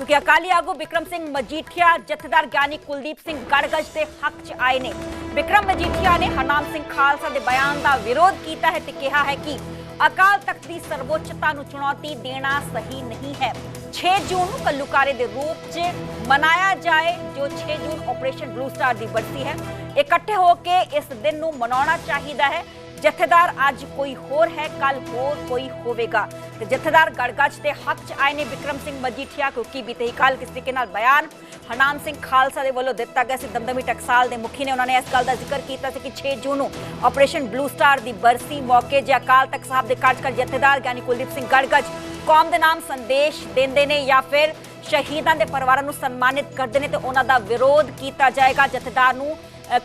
ਕਿਉਂਕਿ ਅਕਾਲੀ ਆਗੂ ਵਿਕਰਮ ਸਿੰਘ ਮਜੀਠੀਆ, ਜਥੇਦਾਰ ਗਿਆਨੀ ਕੁਲਦੀਪ ਸਿੰਘ ਗੜਗੜ ਦੇ ਹੱਕ 'ਚ ਆਏ ਨੇ। ਵਿਕਰਮ ਮਜੀਠੀਆ ਨੇ ਹਰਨਾਮ ਸਿੰਘ ਖਾਲਸਾ ਦੇ ਬਿਆਨ ਦਾ ਵਿਰੋਧ ਕੀਤਾ ਹੈ ਤੇ ਕਿਹਾ ਹੈ ਕਿ ਅਕਾਲ ਤਖਤ ਦੀ ਸਰਵੋੱਚਤਾ ਨੂੰ ਚੁਣੌਤੀ ਦੇਣਾ ਸਹੀ ਨਹੀਂ ਹੈ। 6 ਜੂਨ ਨੂੰ ਕੱਲੂਕਾਰੇ ਦੇ ਰੂਪ 'ਚ ਮਨਾਇਆ ਜਾਏ, ਜੋ 6 ਜੂਨ ਆਪਰੇਸ਼ਨ ਬਲੂ ਸਟਾਰ ਦੀ ਬਰਸੀ ਹੈ। ਇਕੱਠੇ ਹੋ ਕੇ ਇਸ ਦਿਨ ਨੂੰ ਮਨਾਉਣਾ ਚਾਹੀਦਾ ਹੈ। ਜਥੇਦਾਰ ਅੱਜ ਕੋਈ ਹੋਰ ਹੈ ਕੱਲ ਹੋਰ ਕੋਈ ਹੋਵੇਗਾ। ਤੇ ਜਥੇਦਾਰ ਗੜਗੜ ਦੇ ਹੱਕ 'ਚ ਆਏ ਨੇ ਵਿਕਰਮ ਸਿੰਘ ਮਜੀਠੀਆ ਕਿਉਂਕਿ ਬੀਤੇ ਹੀ ਕੱਲ ਕਿਸੇ ਤਰੀਕੇ ਨਾਲ ਬਿਆਨ? ਹਰਨਾਮ ਸਿੰਘ ਖਾਲਸਾ ਦੇ ਵੱਲੋਂ ਦਿੱਤਾ ਗਿਆ ਸੀ ਦਮਦਮੀ ਟਕਸਾਲ ਦੇ ਮੁਖੀ ਨੇ ਉਹਨਾਂ ਨੇ ਇਸ ਗੱਲ ਦਾ ਜ਼ਿਕਰ ਕੀਤਾ ਸੀ ਕਿ 6 ਜੂਨ ਨੂੰ ਆਪਰੇਸ਼ਨ ਬਲੂ ਸਟਾਰ ਦੀ ਬਰਸੀ ਮੌਕੇ ਜੇ ਅਕਾਲ ਤਖਤ ਸਾਹਿਬ ਦੇ ਕਾਰਜਕਰ ਜਥੇਦਾਰ ਗਿਆਨੀ ਕੁਲਦੀਪ ਸਿੰਘ ਗੜਗੜ ਕੌਮ ਦੇ ਨਾਮ ਸੰਦੇਸ਼ ਦਿੰਦੇ ਨੇ ਜਾਂ ਫਿਰ ਸ਼ਹੀਦਾਂ ਦੇ ਪਰਿਵਾਰਾਂ ਨੂੰ ਸਨਮਾਨਿਤ ਕਰਦੇ ਨੇ ਤੇ ਉਹਨਾਂ ਦਾ ਵਿਰੋਧ ਕੀਤਾ ਜਾਏਗਾ। ਜਥੇਦਾਰ ਨੂੰ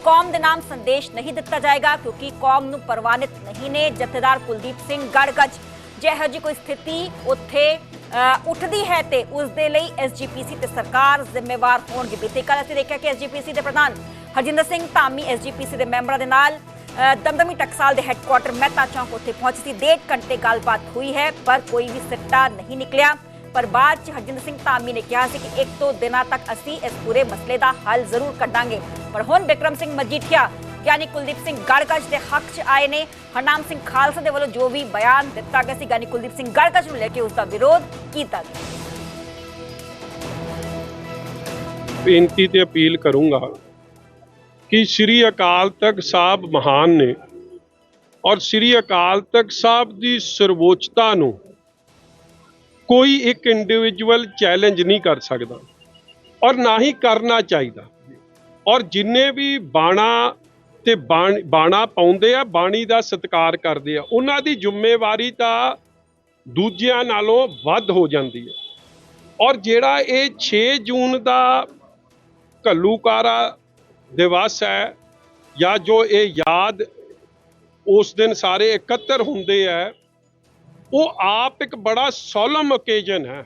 ਕੌਮ ਦੇ ਨਾਮ ਸੰਦੇਸ਼ ਨਹੀਂ ਦਿੱਤਾ ਜਾਏਗਾ ਕਿਉਂਕਿ ਕੌਮ ਨੂੰ ਪ੍ਰਵਾਨਿਤ ਨਹੀਂ ਨੇ ਜਥੇਦਾਰ ਕੁਲਦੀਪ ਸਿੰਘ ਗੜਗੜ ਜੇ ਇਹੋ ਜਿਹੀ ਕੋਈ ਸਥਿਤੀ ਉੱਥੇ ਅ, ਉੱਠਦੀ ਹੈ ਤੇ ਉਸ ਦੇ ਲਈ ਐਸਜੀਪੀਸੀ ਤੇ ਸਰਕਾਰ ਜ਼ਿੰਮੇਵਾਰ ਹੋਣਗੇ। ਬੀਤੇ ਕੱਲ ਅਸੀਂ ਦੇਖਿਆ ਕਿ ਐਸਜੀਪੀਸੀ ਦੇ ਪ੍ਰਧਾਨ ਹਰਜਿੰਦਰ ਸਿੰਘ ਧਾਮੀ ਐਸਜੀਪੀਸੀ ਦੇ ਮੈਂਬਰਾਂ ਦੇ ਨਾਲ ਦਮਦਮੀ ਟਕਸਾਲ ਦੇ ਹੈੱਡਕੁਆਟਰ ਮਹਿਤਾ ਚੌਂਕ ਉੱਥੇ ਪਹੁੰਚੀ ਸੀ। ਡੇਢ ਘੰਟੇ ਗੱਲਬਾਤ ਹੋਈ ਹੈ ਪਰ ਕੋਈ ਵੀ ਸਿੱਟਾ ਨਹੀਂ ਨਿਕਲਿਆ। ਪਰ ਬਾਅਦ ਚ ਹਰਜਿੰਦਰ ਸਿੰਘ ਧਾਮੀ ਨੇ ਕਿਹਾ ਸੀ ਕਿ ਇੱਕ ਦੋ ਦਿਨਾਂ ਤੱਕ ਅਸੀਂ ਇਸ ਪੂਰੇ ਮਸਲੇ ਦਾ ਹੱਲ ਜ਼ਰੂਰ ਕੱਢਾਂਗੇ। ਪਰ ਹੁਣ ਵਿਕਰਮ ਸਿੰਘ ਮਜੀਠੀਆ ਯਾਨੀ ਕੁਲਦੀਪ ਸਿੰਘ ਗੜਗੜ ਦੇ ਹੱਕ 'ਚ ਆਏ ਨੇ। ਹਰਨਾਮ ਸਿੰਘ ਖਾਲਸਾ ਦੇ ਵੱਲੋਂ ਜੋ ਵੀ ਬਿਆਨ ਦਿੱਤਾ ਗਿਆ ਸੀ ਯਾਨੀ ਕੁਲਦੀਪ ਸਿੰਘ ਗੜਗੜ ਨੂੰ ਲੈ ਕੇ ਉਸ ਦਾ ਵਿਰੋਧ ਕੀਤਾ ਗਿਆ। ਬੇਨਤੀ ਤੇ ਅਪੀਲ ਕਰੂੰਗਾ ਕਿ ਸ੍ਰੀ ਅਕਾਲ ਤਖਤ ਸਾਹਿਬ ਮਹਾਨ ਨੇ ਔਰ ਸ੍ਰੀ ਅਕਾਲ ਤਖਤ ਸਾਹਿਬ ਦੀ ਸਰਵੋਚਤਾ ਨੂੰ ਕੋਈ ਇੱਕ ਇੰਡੀਵਿਜੂਅਲ ਚੈਲੰਜ ਨਹੀਂ ਕਰ ਸਕਦਾ ਔਰ ਨਾ ਹੀ ਕਰਨਾ ਚਾਹੀਦਾ। ਔਰ ਜਿੰਨੇ ਵੀ ਬਾਣਾ ਤੇ ਬਾਣ- ਬਾਣਾ ਪਾਉਂਦੇ ਆ, ਬਾਣੀ ਦਾ ਸਤਿਕਾਰ ਕਰਦੇ ਆ। ਉਹਨਾਂ ਦੀ ਜ਼ਿੰਮੇਵਾਰੀ ਤਾਂ ਦੂਜਿਆਂ ਨਾਲੋਂ ਵੱਧ ਹੋ ਜਾਂਦੀ ਹੈ। ਔਰ ਜਿਹੜਾ ਇਹ 6 ਜੂਨ ਦਾ ਘੱਲੂਕਾਰਾ ਦਿਵਸ ਹੈ, ਜਾਂ ਜੋ ਇਹ ਯਾਦ ਉਸ ਦਿਨ ਸਾਰੇ ਇਕੱਤਰ ਹੁੰਦੇ ਆ ਉਹ ਆਪ ਇੱਕ ਬੜਾ ਸੋਲਮ ਓਕੇਜਨ ਹੈ।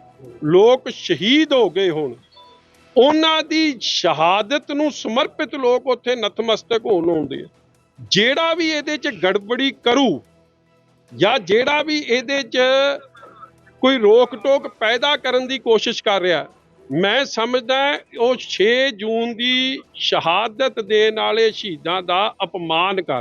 ਲੋਕ ਸ਼ਹੀਦ ਹੋ ਗਏ ਹੋਣ। ਉਹਨਾਂ ਦੀ ਸ਼ਹਾਦਤ ਨੂੰ ਸਮਰਪਿਤ ਲੋਕ ਉੱਥੇ ਨਤਮਸਤਕ ਹੋਣ ਆਉਂਦੇ ਆ। ਜਿਹੜਾ ਵੀ ਇਹਦੇ 'ਚ ਗੜਬੜੀ ਕਰੂ ਜਾਂ ਜਿਹੜਾ ਵੀ ਇਹਦੇ 'ਚ ਕੋਈ ਰੋਕ ਟੋਕ ਪੈਦਾ ਕਰਨ ਦੀ ਕੋਸ਼ਿਸ਼ ਕਰ ਰਿਹਾ, ਮੈਂ ਸਮਝਦਾ ਉਹ 6 ਜੂਨ ਦੀ ਸ਼ਹਾਦਤ ਦੇਣ ਵਾਲੇ ਸ਼ਹੀਦਾਂ ਦਾ ਅਪਮਾਨ ਕਰ